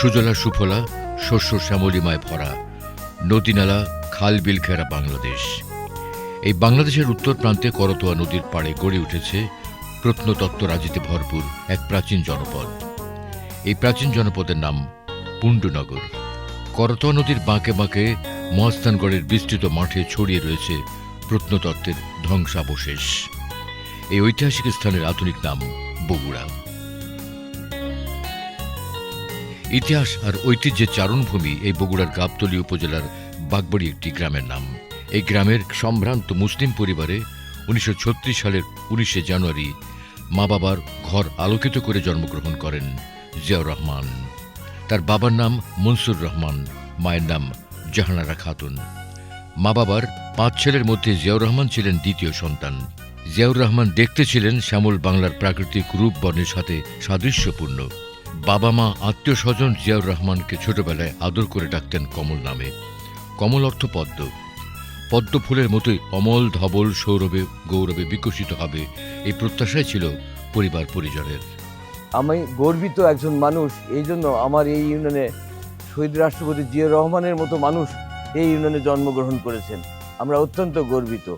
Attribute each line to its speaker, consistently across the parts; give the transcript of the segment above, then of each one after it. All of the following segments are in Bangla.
Speaker 1: সুজলা সুফলা, শস্য শ্যামলিমায় ভরা, নদীনালা, খাল বিল ঘেরা বাংলাদেশ। এই বাংলাদেশের উত্তর প্রান্তে করতোয়া নদীর পাড়ে গড়ে উঠেছে প্রত্নতত্ত্ব রাজিতে ভরপুর এক প্রাচীন জনপদ। এই প্রাচীন জনপদের নাম পুণ্ডনগর। করতোয়া নদীর বাঁকে বাঁকে মহাস্থানগড়ের বিস্তৃত মাঠে ছড়িয়ে রয়েছে প্রত্নতত্ত্বের ধ্বংসাবশেষ। এই ঐতিহাসিক স্থানের আধুনিক নাম বগুড়া। ইতিহাস আর ঐতিহ্যের চারণভূমি এই বগুড়ার গাবতলী উপজেলার বাগবাড়ি একটি গ্রামের নাম। এই গ্রামের সম্ভ্রান্ত মুসলিম পরিবারে উনিশশো ছত্রিশ সালের উনিশে জানুয়ারি মা বাবার ঘর আলোকিত করে জন্মগ্রহণ করেন জিয়াউর রহমান। তার বাবার নাম মনসুর রহমান, মায়ের নাম জাহানারা খাতুন। মা বাবার পাঁচ ছেলের মধ্যে জিয়াউর রহমান ছিলেন দ্বিতীয় সন্তান। জিয়াউর রহমান দেখতে ছিলেন শ্যামল বাংলার প্রাকৃতিক রূপ বর্ণের সাথে সাদৃশ্যপূর্ণ। বাবা মা, আত্মীয় স্বজন জিয়াউর রহমানকে ছোটবেলায় আদর করে ডাকতেন কমল নামে। কমল অর্থ পদ্ম। পদ্ম ফুলের মতোই অমল, ধবল, সৌরভে, গৌরবে বিকশিত হবে। এই প্রত্যাশাই ছিল পরিবার পরিজনের।
Speaker 2: আমি গর্বিত একজন মানুষ, এই জন্য আমার এই ইউনিয়নে শহীদ রাষ্ট্রপতি জিয়া রহমানের মতো মানুষ এই ইউনিয়নে জন্মগ্রহণ করেছেন। আমরা অত্যন্ত গর্বিত।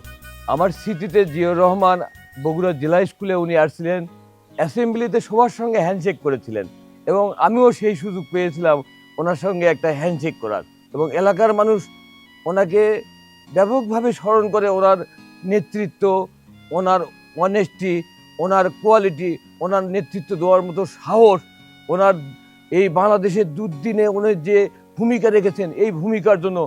Speaker 2: আমার স্মৃতিতে জিয়া রহমান বগুড়া জেলা স্কুলে উনি আসছিলেন, অ্যাসেম্বলিতে সবার সঙ্গে হ্যান্ডশেক করেছিলেন। এবং আমিও সেই সুযোগ পেয়েছিলাম ওনার সঙ্গে একটা হ্যান্ডশেক করার। এবং এলাকার মানুষ ওনাকে ব্যাপকভাবে স্মরণ করে ওনার নেতৃত্ব, ওনার অনেস্টি ওনার কোয়ালিটি ওনার নেতৃত্ব দেওয়ার মতো সাহস, ওনার এই বাংলাদেশের দুর্দিনে ওনার যে ভূমিকা রেখেছেন, এই ভূমিকার জন্য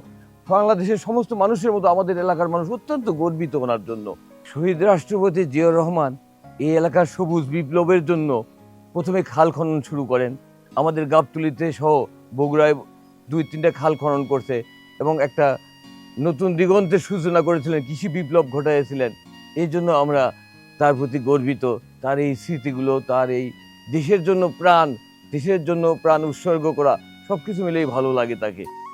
Speaker 2: বাংলাদেশের সমস্ত মানুষের মতো আমাদের এলাকার মানুষ অত্যন্ত গর্বিত ওনার জন্য। শহীদ রাষ্ট্রপতি জিয়াউর রহমান এই এলাকার সবুজ বিপ্লবের জন্য প্রথমে খাল খনন শুরু করেন। আমাদের গাবতুলিতে সহ বগুড়ায় দুই তিনটা খাল খনন করছে এবং একটা নতুন দিগন্তের সূচনা করেছিলেন, কৃষি বিপ্লব ঘটাইছিলেন এই জন্য আমরা তার প্রতি গর্বিত। তার এই স্মৃতিগুলো, তার এই দেশের জন্য প্রাণ, দেশের জন্য প্রাণ উৎসর্গ করা সব কিছু মিলেই ভালো লাগে তাকে।